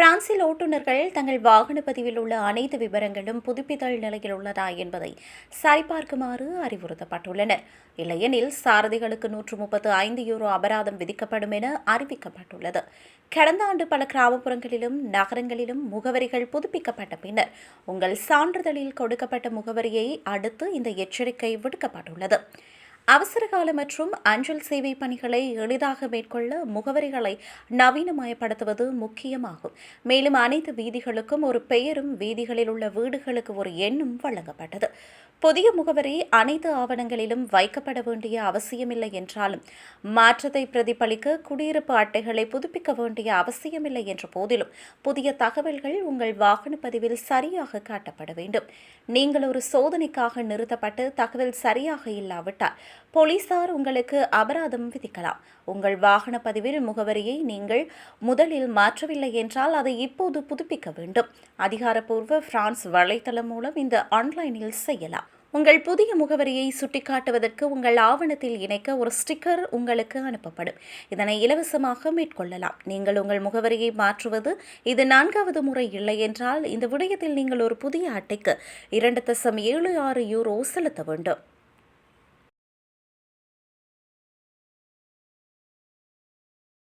பிரான்சில் ஓட்டுநர்கள் தங்கள் வாகன பதிவில் உள்ள அனைத்து விவரங்களும் புதுப்பித்தல் நிலையில் உள்ளதா என்பதை சரிபார்க்குமாறு அறிவுறுத்தப்பட்டுள்ளனர். இல்லையெனில் சாரதிகளுக்கு நூற்று முப்பத்து ஐந்து யூரோ அபராதம் விதிக்கப்படும் என அறிவிக்கப்பட்டுள்ளது. கடந்த ஆண்டு பல கிராமப்புறங்களிலும் நகரங்களிலும் முகவரிகள் புதுப்பிக்கப்பட்ட பின்னர் உங்கள் சான்றிதழில் கொடுக்கப்பட்ட முகவரியை அடுத்து இந்த எச்சரிக்கை விடுக்கப்பட்டுள்ளது. அவசரகால மற்றும் அஞ்சல் சேவை பணிகளை எளிதாக மேற்கொள்ள முகவரிகளை நவீனமயப்படுத்துவது முக்கியமாகும். மேலும் அனைத்து வீதிகளுக்கும் ஒரு பெயரும் வீதிகளில் உள்ள வீடுகளுக்கு ஒரு எண்ணும் வழங்கப்பட்டது. புதிய முகவரி அனைத்து ஆவணங்களிலும் வைக்கப்பட வேண்டிய அவசியமில்லை என்றாலும் மாற்றத்தை பிரதிபலிக்க குடியிருப்பு அட்டைகளை புதுப்பிக்க வேண்டிய அவசியமில்லை என்ற போதிலும் புதிய தகவல்கள் உங்கள் வாகன பதிவில் சரியாக காட்டப்பட வேண்டும். நீங்கள் ஒரு சோதனைக்காக நிறுத்தப்பட்டு தகவல் சரியாக இல்லாவிட்டால் போலீசார் உங்களுக்கு அபராதம் விதிக்கலாம். உங்கள் வாகன பதிவில் முகவரியை நீங்கள் முதலில் மாற்றவில்லை என்றால் அதை இப்போது புதுப்பிக்க வேண்டும். அதிகாரப்பூர்வ பிரான்ஸ் வலைத்தளம் மூலம் இந்த ஆன்லைனில் செய்யலாம். உங்கள் புதிய முகவரியை சுட்டிக்காட்டுவதற்கு உங்கள் ஆவணத்தில் இணைக்க ஒரு ஸ்டிக்கர் உங்களுக்கு அனுப்பப்படும். இதனை இலவசமாக மேற்கொள்ளலாம். நீங்கள் உங்கள் முகவரியை மாற்றுவது இது நான்காவது முறை இல்லை என்றால் இந்த விடயத்தில் நீங்கள் ஒரு புதிய அட்டைக்கு இரண்டு தசம் ஏழு ஆறு யூரோ செலுத்த வேண்டும்.